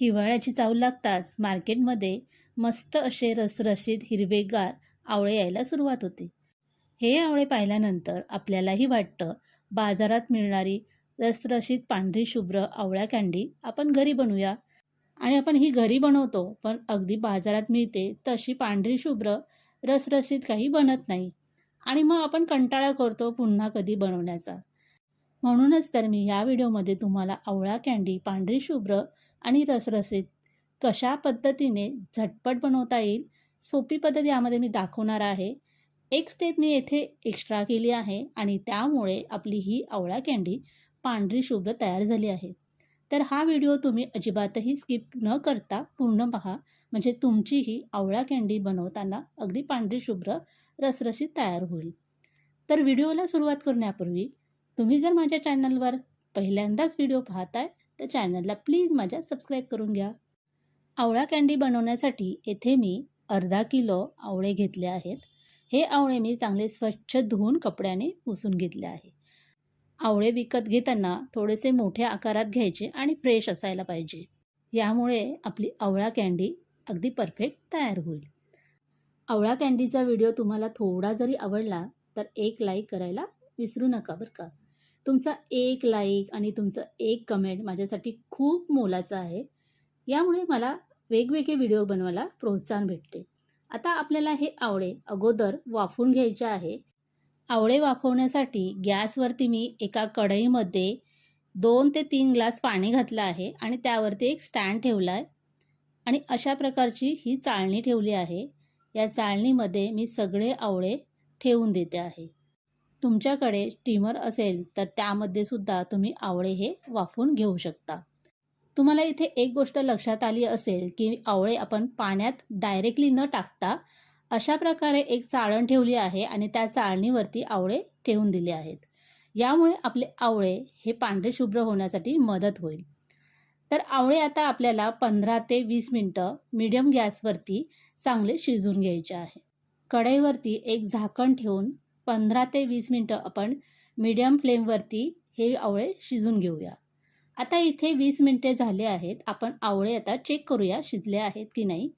हिवाळ्याची चाव लागताच मार्केटमध्ये मस्त असे रसरशीत हिरवेगार आवळे यायला सुरुवात होते. हे आवळे पाहिल्यानंतर आपल्यालाही वाटतं बाजारात मिळणारी रसरशीत पांढरी शुभ्र आवळ्या कँडी आपण घरी बनवूया. आणि आपण ही घरी बनवतो पण अगदी बाजारात मिळते तशी पांढरी शुभ्र रसरशीत काही बनत नाही. आणि मग आपण कंटाळा करतो पुन्हा कधी बनवण्याचा. म्हणूनच तर मी या व्हिडिओमध्ये तुम्हाला आवळा कँडी पांढरी शुभ्र आणि रसरसीत. कशा पद्धतीने झटपट बनवता येईल सोपी पद्धत यामध्ये मी दाखवणार आहे. एक स्टेप मी येथे एक्स्ट्रा केली आहे आणि त्यामुळे आपली ही आवळा कँडी पांढरी शुभ्र तयार झाली आहे. तर हा व्हिडिओ तुम्ही अजिबातही स्किप न करता पूर्ण पहा. म्हणजे तुमची ही आवळा कँडी बनवताना अगदी पांढरी शुभ्र रसरशीत तयार होईल. तर व्हिडिओला सुरुवात करण्यापूर्वी तुम्ही जर माझ्या चॅनलवर पहिल्यांदाच व्हिडिओ पाहताय तर चॅनलला प्लीज माझ्या सबस्क्राईब करून घ्या. आवळा कँडी बनवण्यासाठी येथे मी अर्धा किलो आवळे घेतले आहेत. हे आवळे मी चांगले स्वच्छ धुवून कपड्याने पुसून घेतले आहे. आवळे विकत घेताना थोडेसे मोठ्या आकारात घ्यायचे आणि फ्रेश असायला पाहिजे. यामुळे आपली आवळा कँडी अगदी परफेक्ट तयार होईल. आवळा कँडीचा व्हिडिओ तुम्हाला थोडा जरी आवडला तर एक लाईक करायला विसरू नका बरं का. तुमचा एक लाईक आणि तुमचं एक कमेंट माझ्यासाठी खूप मोलाचं आहे. यामुळे मला वेगवेगळे व्हिडिओ बनवायला प्रोत्साहन भेटते. आता आपल्याला हे आवळे अगोदर वाफवून घ्यायचे आहे. आवळे वाफवण्यासाठी गॅसवरती मी एका कढईमध्ये दोन ते तीन ग्लास पाणी घातलं आहे आणि त्यावरती एक स्टँड ठेवला आहे. आणि अशा प्रकारची ही चाळणी ठेवली आहे. या चाळणीमध्ये मी सगळे आवळे ठेवून देते आहे. तुमच्याकडे स्टीमर असेल तर त्यामध्ये सुद्धा तुम्ही आवळे हे वाफवून घेऊ शकता. तुम्हाला इथे एक गोष्ट लक्षात आली असेल की आवळे आपण पाण्यात डायरेक्टली न टाकता अशा प्रकारे एक चाळण ठेवली आहे आणि त्या चाळणीवरती आवळे ठेवून दिले आहेत. यामुळे आपले आवळे हे पांढरे शुभ्र होण्यासाठी मदत होईल. तर आवळे आता आपल्याला पंधरा ते वीस मिनटं मीडियम गॅसवरती चांगले शिजून घ्यायचे आहे. कढईवरती एक झाकण ठेवून पंधरा ते वीस मिनटं आपण मीडियम फ्लेमवरती हे आवळे शिजून घेऊया. आता इथे वीस मिनटे झाले आहेत. आपण आवळे आता चेक करूया शिजले आहेत की नाही.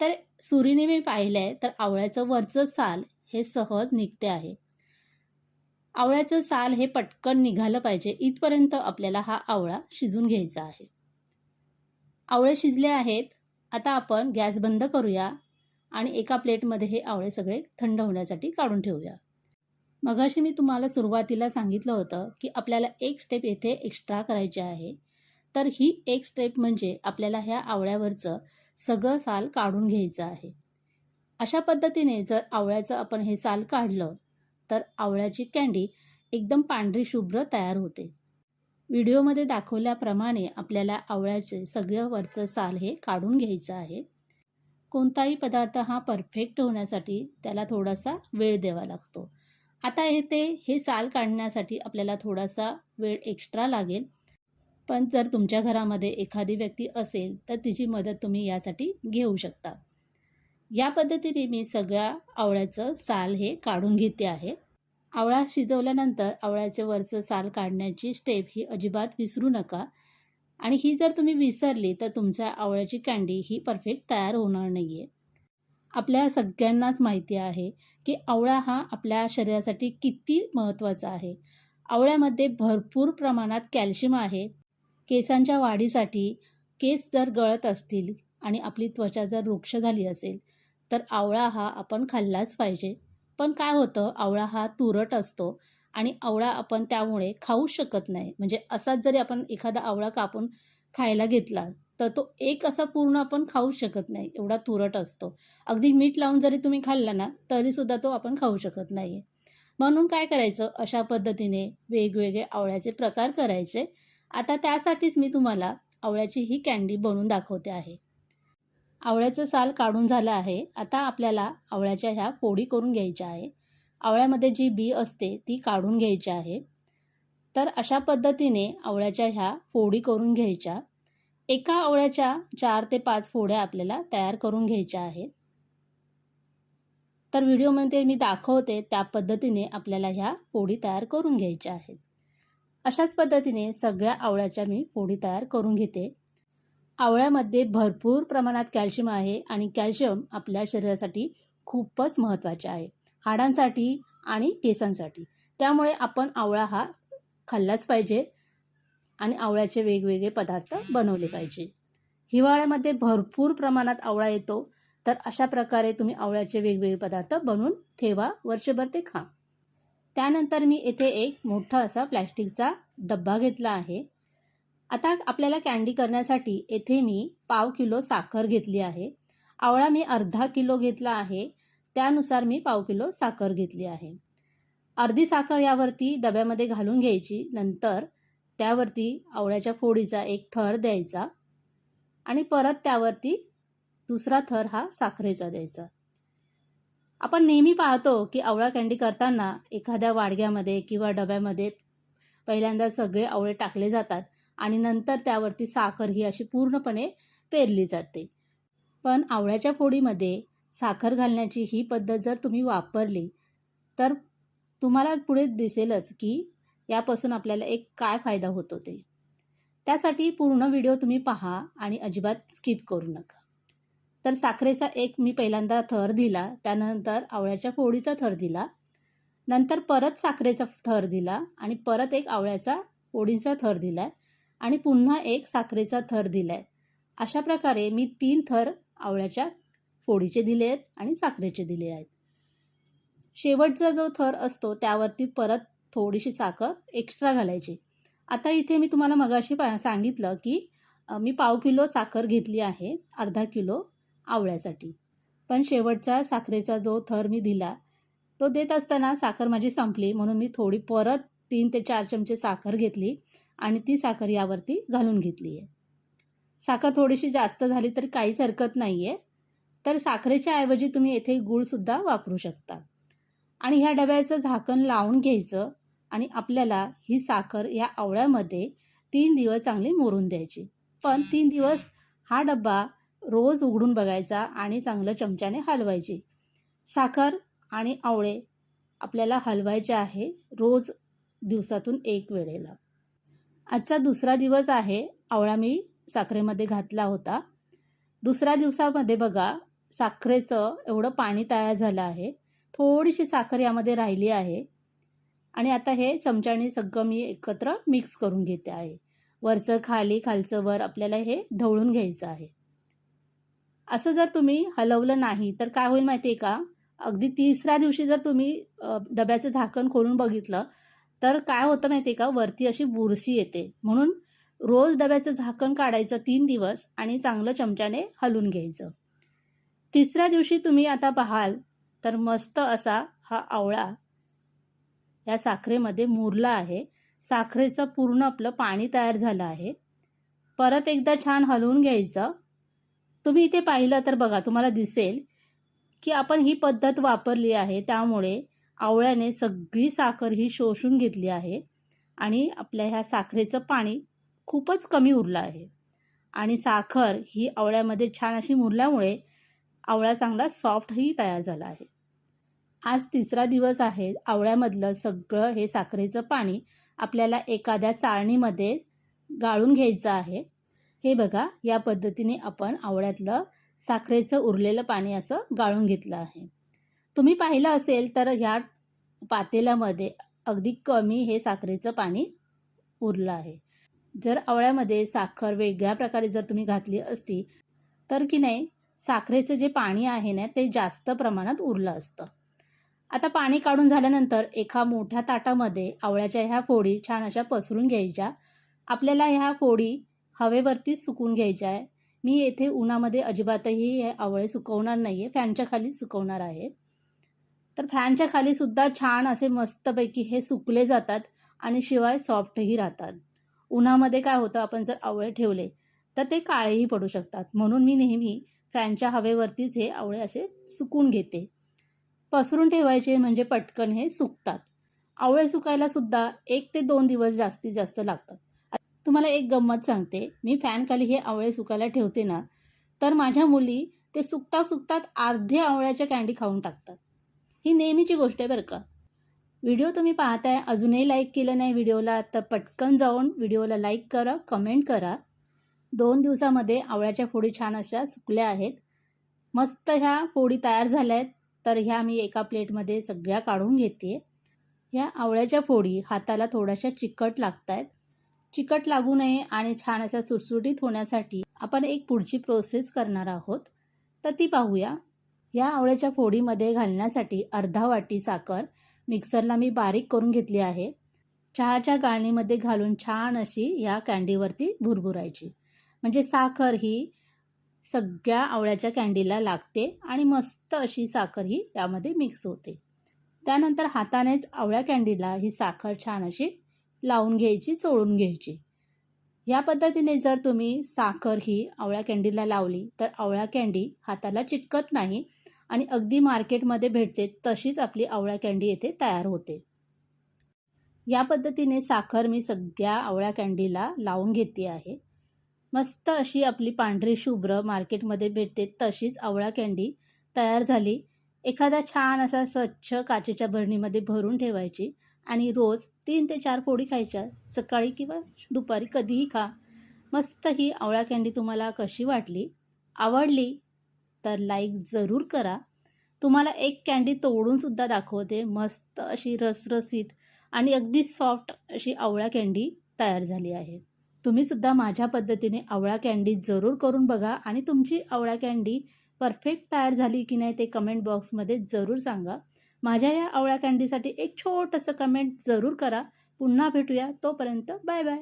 तर सुरीने मी पाहिलं आहे तर आवळ्याचं वरचं साल हे सहज निघते आहे. आवळ्याचं साल हे पटकन निघालं पाहिजे. इथपर्यंत आपल्याला हा आवळा शिजून घ्यायचा आहे. आवळे शिजले आहेत. आता आपण गॅस बंद करूया. आणि एका प्लेटमध्ये हे आवळे सगळे थंड होण्यासाठी काढून ठेवूया. मगाशी मी तुम्हाला सुरुवातीला सांगितलं होतं की आपल्याला एक स्टेप येथे एक्स्ट्रा करायची आहे. तर ही एक स्टेप म्हणजे आपल्याला ह्या आवळ्यावरचं सगळं साल काढून घ्यायचं आहे. अशा पद्धतीने जर आवळ्याचं आपण हे साल काढलं तर आवळ्याची कँडी एकदम पांढरी शुभ्र तयार होते. व्हिडिओमध्ये दाखवल्याप्रमाणे आपल्याला आवळ्याचे सगळं वरचं साल हे काढून घ्यायचं आहे. कोणताही पदार्थ हा परफेक्ट होण्यासाठी त्याला थोडासा वेळ द्यावा लागतो. आता येथे हे साल काढण्यासाठी आपल्याला थोडासा वेळ एक्स्ट्रा लागेल. पण जर तुमच्या घरामध्ये एखादी व्यक्ती असेल तर तिची मदत तुम्ही यासाठी घेऊ शकता. या पद्धतीने मी सगळ्या आवळ्याचं साल हे काढून घेते आहे. आवळा शिजवल्यानंतर आवळ्याचे वरचं साल काढण्याची स्टेप ही अजिबात विसरू नका. आणि ही जर तुम्ही विसरली तर तुमच्या आवळ्याची कँडी ही परफेक्ट तयार होणार नाही आहे आपल्या सगळ्यांनाच माहिती आहे की आवळा हा आपल्या शरीरासाठी किती महत्त्वाचा आहे. आवळ्यामध्ये भरपूर प्रमाणात कॅल्शियम आहे. केसांच्या वाढीसाठी केस जर गळत असतील आणि आपली त्वचा जर वृक्ष झाली असेल तर आवळा हा आपण खाल्लाच पाहिजे. पण काय होतं आवळा हा तुरट असतो. आणि आवळा आपण त्यामुळे खाऊ शकत नाही. म्हणजे असाच जरी आपण एखादा आवळा कापून खायला घेतला तर तो एक असा पूर्ण आपण खाऊ शकत नाही एवढा तुरट असतो. अगदी मीठ लावून जरी तुम्ही खाल्ला ना तरीसुद्धा तो आपण खाऊ शकत नाही आहे म्हणून काय करायचं? अशा पद्धतीने वेगवेगळे आवळ्याचे प्रकार करायचे. आता त्यासाठीच मी तुम्हाला आवळ्याची ही कँडी बनवून दाखवते आहे. आवळ्याचं साल काढून झालं आहे. आता आपल्याला आवळ्याच्या ह्या पोळी करून घ्यायच्या आहे. आवळ्यामध्ये जी बी असते ती काढून घ्यायची आहे. तर अशा पद्धतीने आवळ्याच्या ह्या फोडी करून घ्यायच्या. एका आवळ्याच्या चार ते पाच फोड्या आपल्याला तयार करून घ्यायच्या आहेत. तर व्हिडिओमध्ये मी दाखवते त्या पद्धतीने आपल्याला ह्या फोडी तयार करून घ्यायच्या आहेत. अशाच पद्धतीने सगळ्या आवळ्याच्या मी फोडी तयार करून घेते. आवळ्यामध्ये भरपूर प्रमाणात कॅल्शियम आहे आणि कॅल्शियम आपल्या शरीरासाठी खूपच महत्त्वाचे आहे. हाडांसाठी आणि केसांसाठी. त्यामुळे आपण आवळा हा खाल्लाच पाहिजे आणि आवळ्याचे वेगवेगळे पदार्थ बनवले पाहिजे. हिवाळ्यामध्ये भरपूर प्रमाणात आवळा येतो तर अशा प्रकारे तुम्ही आवळ्याचे वेगवेगळे पदार्थ बनवून ठेवा वर्षभर ते खा. त्यानंतर मी येथे एक मोठा असा प्लॅस्टिकचा डब्बा घेतला आहे. आता आपल्याला कॅन्डी करण्यासाठी येथे मी पाव किलो साखर घेतली आहे. आवळा मी अर्धा किलो घेतला आहे. त्यानुसार मी पाव किलो साखर घेतली आहे. अर्धी साखर यावरती डब्यामध्ये घालून घ्यायची नंतर त्यावरती आवळ्याच्या फोडीचा एक थर द्यायचा आणि परत त्यावरती दुसरा थर हा साखरेचा द्यायचा. आपण नेहमी पाहतो की आवळा कँडी करताना एखाद्या वाडग्यामध्ये किंवा डब्यामध्ये पहिल्यांदा सगळे आवळे टाकले जातात आणि नंतर त्यावरती साखर ही अशी पूर्णपणे पेरली जाते. पण आवळ्याच्या फोडीमध्ये साखर घालण्याची ही पद्धत जर तुम्ही वापरली तर तुम्हाला पुढे दिसेलच की यापासून आपल्याला एक काय फायदा होतो ते त्यासाठी पूर्ण व्हिडिओ तुम्ही पहा आणि अजिबात स्किप करू नका. तर साखरेचा एक मी पहिल्यांदा थर दिला त्यानंतर आवळ्याच्या फोडीचा थर दिला नंतर परत साखरेचा थर दिला आणि परत एक आवळ्याचा फोडीचा थर दिला आहे आणि पुन्हा एक साखरेचा थर दिला आहे अशा प्रकारे मी तीन थर आवळ्याच्या फोडीचे दिले आहेत आणि साखरेचे दिले आहेत. शेवटचा जो थर असतो त्यावरती परत थोडीशी साखर एक्स्ट्रा घालायची. आता इथे मी तुम्हाला मगाशी पा सांगितलं की मी पाव किलो साखर घेतली आहे अर्धा किलो आवळ्यासाठी. पण शेवटचा साखरेचा जो थर मी दिला तो देत असताना साखर माझी संपली म्हणून मी थोडी परत तीन ते चार चमचे साखर घेतली आणि ती साखर यावरती घालून घेतली आहे. साखर थोडीशी जास्त झाली तरी काहीच हरकत नाही आहे तर साखरेच्या ऐवजी तुम्ही येथे गूळसुद्धा वापरू शकता. आणि ह्या डब्याचं झाकण लावून घ्यायचं आणि आपल्याला ही साखर या आवळ्यामध्ये तीन दिवस चांगली मोरून द्यायची. पण तीन दिवस हा डब्बा रोज उघडून बघायचा आणि चांगलं चमच्याने हलवायची. साखर आणि आवळे आपल्याला हलवायचे आहे रोज दिवसातून एक वेळेला. आजचा दुसरा दिवस आहे आवळा मी साखरेमध्ये घातला होता. दुसऱ्या दिवसामध्ये बघा साखरेचं एवढं पाणी तयार झालं आहे. थोडीशी साखर यामध्ये राहिली आहे. आणि आता हे चमच्याने सगळं मी एकत्र मिक्स करून घेते आहे. वरचं खाली खालचं वर आपल्याला हे ढवळून घ्यायचं आहे. असं जर तुम्ही हलवलं नाही तर काय होईल माहिती आहे का? अगदी तिसऱ्या दिवशी जर तुम्ही डब्याचं झाकण खोलून बघितलं तर काय होतं माहिती आहे का? वरती अशी बुरशी येते. म्हणून रोज डब्याचं झाकण काढायचं तीन दिवस आणि चांगलं चमच्याने हलून घ्यायचं. तिसऱ्या दिवशी तुम्ही आता पाहाल तर मस्त असा हा आवळा या साखरेमध्ये मुरला आहे. साखरेचं पूर्ण आपलं पाणी तयार झालं आहे. परत एकदा छान हलवून घ्यायचं. तुम्ही इथे पाहिलं तर बघा तुम्हाला दिसेल की आपण ही पद्धत वापरली आहे. त्यामुळे आवळ्याने सगळी साखर ही शोषून घेतली आहे आणि आपल्या ह्या साखरेचं पाणी खूपच कमी उरलं आहे. आणि साखर ही आवळ्यामध्ये छान अशी मुरल्यामुळे आवळा चांगला सॉफ्टही तयार झाला आहे. आज तिसरा दिवस आहे. आवळ्यामधलं सगळं हे साखरेचं पाणी आपल्याला एखाद्या चाळणीमध्ये गाळून घ्यायचं आहे. हे बघा या पद्धतीने आपण आवळ्यातलं साखरेचं उरलेलं पाणी असं गाळून घेतलं आहे. तुम्ही पाहिलं असेल तर ह्या पातेल्यामध्ये अगदी कमी हे साखरेचं पाणी उरलं आहे. जर आवळ्यामध्ये साखर वेगळ्या प्रकारे जर तुम्ही घातली असती तर की नाही साखरेचं जे पाणी आहे ना ते जास्त प्रमाणात उरलं असतं. आता पाणी काढून झाल्यानंतर एका मोठ्या ताटामध्ये आवळ्याच्या ह्या फोडी छान अशा पसरून घ्यायच्या. आपल्याला ह्या फोडी हवेवरतीच सुकून घ्यायच्या आहे. मी येथे उन्हामध्ये अजिबातही हे आवळे सुकवणार नाही आहे फॅनच्या खाली सुकवणार आहे. तर फॅनच्या खालीसुद्धा छान असे मस्तपैकी हे सुकले जातात आणि शिवाय सॉफ्टही राहतात. उन्हामध्ये काय होतं आपण जर आवळे ठेवले तर ते काळेही पडू शकतात. म्हणून मी नेहमी फॅनच्या हवेवरतीच हे आवळे असे सुकून घेते. पसरून ठेवायचे म्हणजे पटकन हे सुकतात. आवळे सुकायलासुद्धा एक ते दोन दिवस जास्तीत जास्त लागतात. तुम्हाला एक गंमत सांगते. मी फॅनखाली हे आवळे सुकायला ठेवते ना तर माझ्या मुली ते सुकता सुकतात अर्धे आवळ्याच्या कँडी खाऊन टाकतात. ही नेहमीची गोष्ट आहे बरं का. व्हिडिओ तुम्ही पाहताय अजूनही लाईक केलं नाही व्हिडिओला तर पटकन जाऊन व्हिडिओला लाईक करा कमेंट करा. दोन दिवसामध्ये आवळ्याच्या फोडी छान अशा सुकल्या आहेत. मस्त ह्या फोडी तयार झाल्या आहेत तर ह्या मी एका प्लेटमध्ये सगळ्या काढून घेते. ह्या आवळ्याच्या फोडी हाताला थोड्याशा चिकट लागत आहेत चिकट लागू नये आणि छान अशा सुटसुटीत होण्यासाठी आपण एक पुढची प्रोसेस करणार आहोत. तर ती पाहूया. या आवळ्याच्या फोडीमध्ये घालण्यासाठी अर्धा वाटी साखर मिक्सरला मी बारीक करून घेतली आहे. चहाच्या गाळणीमध्ये घालून छान अशी या कँडीवरती भुरभुरायची. म्हणजे साखर ही सगळ्या आवळ्याच्या कँडीला लागते आणि मस्त अशी साखर ही यामध्ये मिक्स होते. त्यानंतर हातानेच आवळ्या कँडीला ही साखर छान अशी लावून घ्यायची चोळून घ्यायची. या पद्धतीने जर तुम्ही साखर ही आवळ्या कँडीला लावली तर आवळ्या कँडी हाताला चिटकत नाही आणि अगदी मार्केटमध्ये भेटते तशीच आपली आवळ्या कँडी येथे तयार होते. या पद्धतीने साखर मी सगळ्या आवळ्या कँडीला लावून घेते आहे. मस्त अशी आपली पांढरी शुभ्र मार्केटमध्ये भेटते. तशीच आवळा कँडी तयार झाली. एखादा छान असा स्वच्छ काचेच्या भरणीमध्ये भरून ठेवायची आणि रोज तीन ते चार फोडी खायच्या. सकाळी किंवा दुपारी कधीही खा. मस्त ही आवळा कँडी तुम्हाला कशी वाटली? आवडली? तर लाईक जरूर करा. तुम्हाला एक कँडी तोडूनसुद्धा दाखवते. मस्त अशी रसरसीत आणि अगदी सॉफ्ट अशी आवळा कँडी तयार झाली आहे. तुम्हीसुद्धा माझ्या पद्धतीने आवळा कँडी जरूर करून बघा आणि तुमची आवळा कँडी परफेक्ट तयार झाली की नाही ते कमेंट बॉक्समध्ये जरूर सांगा. माझ्या या आवळ्या कँडीसाठी एक छोटंसं कमेंट जरूर करा. पुन्हा भेटूया. तोपर्यंत बाय बाय